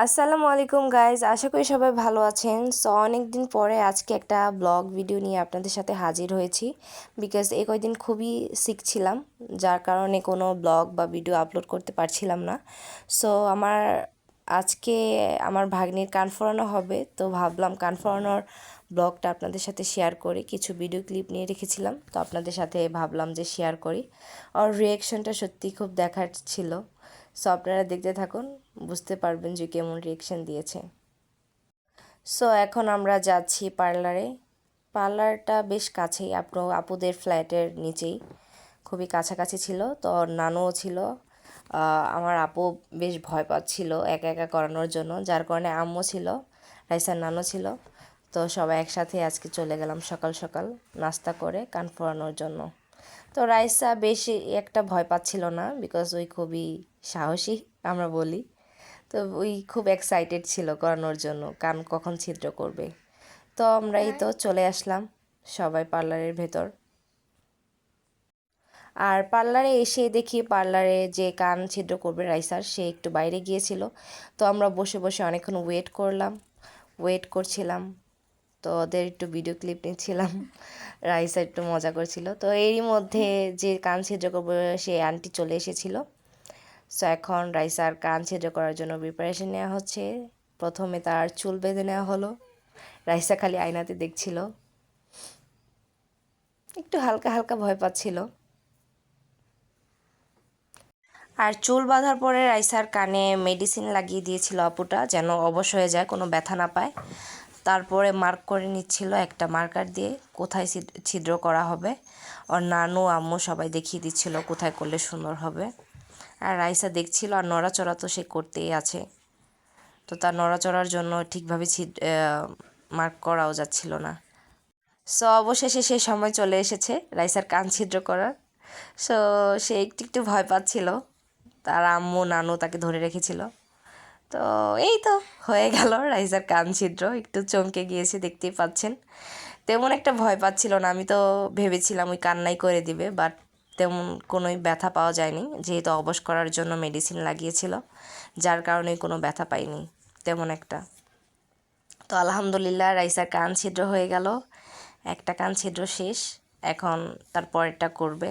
আসসালামু আলাইকুম গাইজ আশা করি সবাই ভালো আছেন। সো অনেক দিন পরে আজকে একটা ব্লগ ভিডিও নিয়ে আপনাদের সাথে হাজির হয়েছি বিকজ এই কয়দিন খুবই সিক ছিলাম, যার কারণে কোনো ব্লগ বা ভিডিও আপলোড করতে পারছিলাম না। সো আমার আজকে আমার ভাগ্নির কান ফোরানো হবে, তো ভাবলাম কান ফোরানোর ব্লগটা আপনাদের সাথে শেয়ার করি। কিছু ভিডিও ক্লিপ নিয়ে রেখেছিলাম, তো আপনাদের সাথে ভাবলাম যে শেয়ার করি। আর রিয়াকশনটা সত্যি খুব দেখার ছিল। সো আপনারা দেখতে থাকুন, বুঝতে পারবেন যে কেমন রিয়েকশন দিয়েছে। সো এখন আমরা যাচ্ছি পার্লারে পার্লারটা বেশ কাছেই, আপন, আপুদের ফ্ল্যাটের নিচেই। খুবই কাছাকাছি ছিল, তো নানুও ছিল। আমার আপু বেশ ভয় পাচ্ছিল একা একা করানোর জন্য, যার কারণে আম্মু ছিল, রাইসার নানু ছিল। তো সবাই একসাথে আজকে চলে গেলাম সকাল সকাল, নাস্তা করে, কান ফোরানোর জন্য। তো রাইসা বেশি একটা ভয় পাচ্ছিল না বিকজ ওই খুবই সাহসী আমরা বলি। তো ওই খুব এক্সাইটেড ছিল করানোর জন্য কান কখন ছিদ্র করবে। তো আমরা এই তো চলে আসলাম সবাই পার্লারের ভেতর। আর পার্লারে এসে দেখি পার্লারে যে কান ছিদ্র করবে রাইসার সে একটু বাইরে গিয়েছিল। তো আমরা বসে বসে অনেকক্ষণ ওয়েট করলাম। ওয়েট করছিলাম। তো ওদের একটু ভিডিও ক্লিপ নিচ্ছিলাম। রাইসা একটু মজা করছিল। তো এরই মধ্যে যে কান ছিদ্র করবে সে আন্টি চলে এসেছিল। সো এখন রাইসার কান ছিদ্র করার জন্য প্রিপারেশন নেওয়া হচ্ছে। প্রথমে তার চুল বেঁধে নেওয়া হলো। রাইসা খালি আয়নাতে দেখছিল। একটু হালকা হালকা ভয় পাচ্ছিল। আর চুল বাঁধার পরে রাইসার কানে মেডিসিন লাগিয়ে দিয়েছিল আপুটা, যেন অবশ হয়ে যায়, কোনো ব্যথা না পায়। তারপরে মার্ক করে নিচ্ছিল একটা মার্কার দিয়ে, কোথায় ছিদ্র করা হবে। ওর নানু, আম্মু সবাই দেখিয়ে দিচ্ছিল কোথায় করলে সুন্দর হবে। আর রাইসা দেখছিল আর নড়াচড়া তো সে করতেই আছে। তো তার নড়াচড়ার জন্য ঠিকভাবে মার্ক করাও যাচ্ছিল না। সো অবশেষে সেই সময় চলে এসেছে রাইসার কান ছিদ্র করার। সো সে একটু একটু ভয় পাচ্ছিল। তার আম্মু, নানু তাকে ধরে রেখেছিল। তো এই তো হয়ে গেল রাইসার কান ছিদ্র। একটু চমকে গিয়েছে, দেখতেই পাচ্ছেন। তেমন একটা ভয় পাচ্ছিল না, আমি তো ভেবেছিলাম ওই কান্নাই করে দিবে বাট তেমন কোনোই ব্যথা পাওয়া যায়নি। যেহেতু অবশ করার জন্য মেডিসিন লাগিয়েছিল, যার কারণে কোনো ব্যথা পাইনি, তেমন একটা। তো আলহামদুলিল্লাহ রাইসার কান ছিদ্র হয়ে গেল। একটা কান ছিদ্র শেষ, এখন তার পরেরটা করবে।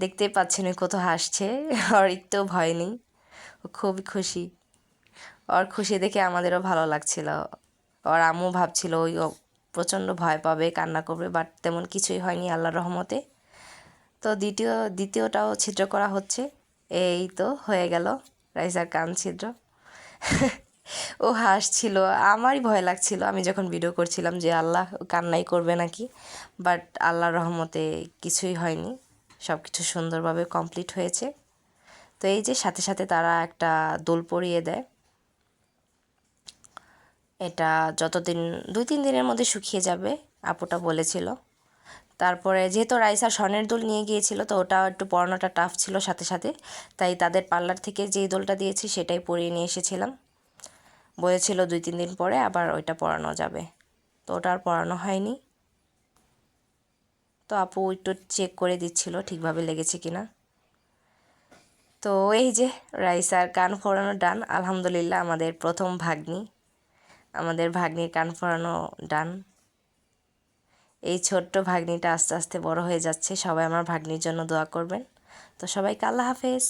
দেখতেই পাচ্ছেন কত হাসছে আর একটু ভয় নেই। ও খুবই খুশি। ওর খুশি দেখে আমাদেরও ভালো লাগছিল। ওর আম্মু ভাবছিল ওই প্রচণ্ড ভয় পাবে, কান্না করবে বাট তেমন কিছুই হয়নি আল্লাহর রহমতে। তো দ্বিতীয়, দ্বিতীয়টাও ছিদ্র করা হচ্ছে। এই তো হয়ে গেল রাইসার কান ছিদ্র। ও হাসছিল, আমারই ভয় লাগছিল। আমি যখন ভিডিও করছিলাম যে আল্লাহ কান্নাই করবে নাকি বাট আল্লাহর রহমতে কিছুই হয়নি। সব কিছু সুন্দরভাবে কমপ্লিট হয়েছে। তো এই যে সাথে সাথে তারা একটা দোল পরিয়ে দেয়। এটা যতদিন, দুই, তিন দিনের মধ্যে শুকিয়ে যাবে, আপুটা বলেছিল। তারপরে যেহেতু রাইসা স্বর্ণের দোল নিয়ে গিয়েছিল, তো ওটা একটু পরানোটা টাফ ছিল সাথে সাথে। তাই তাদের পার্লার থেকে যেই দোলটা দিয়েছি, সেটাই পরিয়ে নিয়ে এসেছিলাম। বলেছিল দুই, তিন দিন পরে আবার ওইটা পরানো যাবে। তো ওটা আর পরানো হয়নি। তো আপু একটু চেক করে দিচ্ছিল ঠিকভাবে লেগেছে কিনা। তো এই যে, রাইসার কান ফোরানো ডান আলহামদুলিল্লাহ আমাদের প্রথম ভাগ্নি। আমাদের ভাগ্নির কান ফোরানো ডান। এই ছোট্ট ভাগ্নিটা আস্তে আস্তে বড় হয়ে যাচ্ছে। সবাই আমার ভাগ্নির জন্য দোয়া করবেন। তো সবাইকে আল্লাহ হাফেজ।